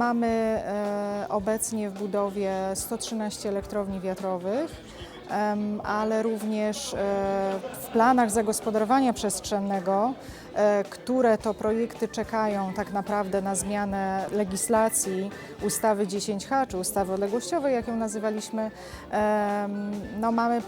Mamy e, obecnie w budowie 113 elektrowni wiatrowych, ale również e, w planach zagospodarowania przestrzennego, e, które to projekty czekają tak naprawdę na zmianę legislacji ustawy 10H czy ustawy odległościowej, jak ją nazywaliśmy, no mamy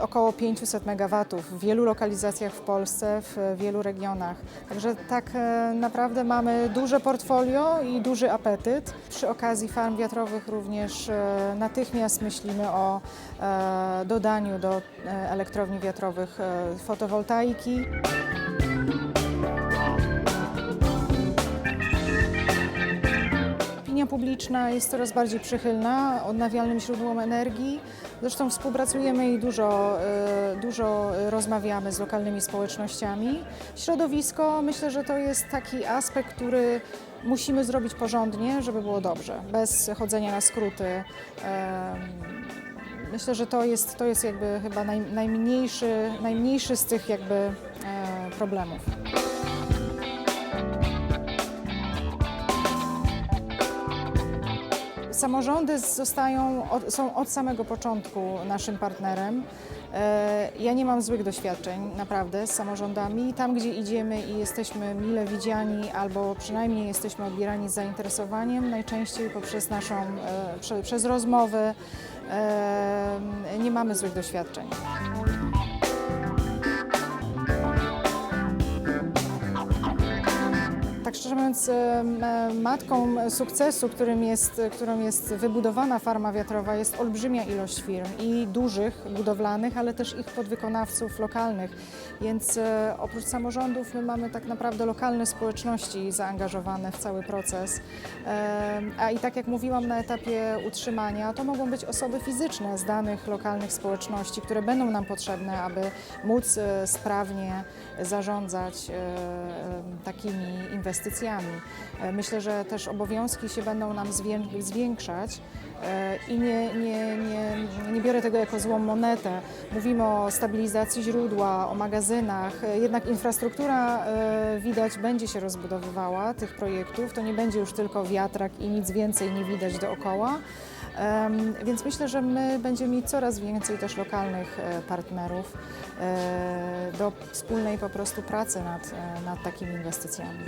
około 500 MW w wielu lokalizacjach w Polsce, w wielu regionach. Także tak e, naprawdę mamy duże portfolio i duży apetyt. Przy okazji farm wiatrowych również e, natychmiast myślimy o e, dodaniu do e, elektrowni wiatrowych e, fotowoltaiki. Publiczna jest coraz bardziej przychylna odnawialnym źródłom energii. Zresztą współpracujemy i dużo, e, dużo rozmawiamy z lokalnymi społecznościami. Środowisko, myślę, że to jest taki aspekt, który musimy zrobić porządnie, żeby było dobrze, bez chodzenia na skróty. Em, Myślę, że to jest, to jest jakby chyba naj, najmniejszy, najmniejszy z tych jakby e, problemów. Samorządy zostają, są od samego początku naszym partnerem. E, Ja nie mam złych doświadczeń naprawdę z samorządami. Tam, gdzie idziemy i jesteśmy mile widziani, albo przynajmniej jesteśmy odbierani z zainteresowaniem, najczęściej poprzez naszą, e, prze, przez rozmowy, e, nie mamy złych doświadczeń. Szczerze mówiąc, matką sukcesu, którym jest, którą jest wybudowana farma wiatrowa, jest olbrzymia ilość firm i dużych, budowlanych, ale też ich podwykonawców lokalnych. Więc e, oprócz samorządów my mamy tak naprawdę lokalne społeczności zaangażowane w cały proces. A i tak jak mówiłam na etapie utrzymania, to mogą być osoby fizyczne z danych lokalnych społeczności, które będą nam potrzebne, aby móc e, sprawnie zarządzać e, takimi inwestycjami. E, Myślę, że też obowiązki się będą nam zwię- zwiększać e, i nie, nie, nie, nie biorę tego jako złą monetę. Mówimy o stabilizacji źródła, o magazynach, e, jednak infrastruktura widać będzie się rozbudowywała tych projektów. To nie będzie już tylko wiatrak i nic więcej nie widać dookoła. Więc myślę, że my będziemy mieć coraz więcej też lokalnych e, partnerów e, do wspólnej po prostu pracy nad, e, nad takimi inwestycjami.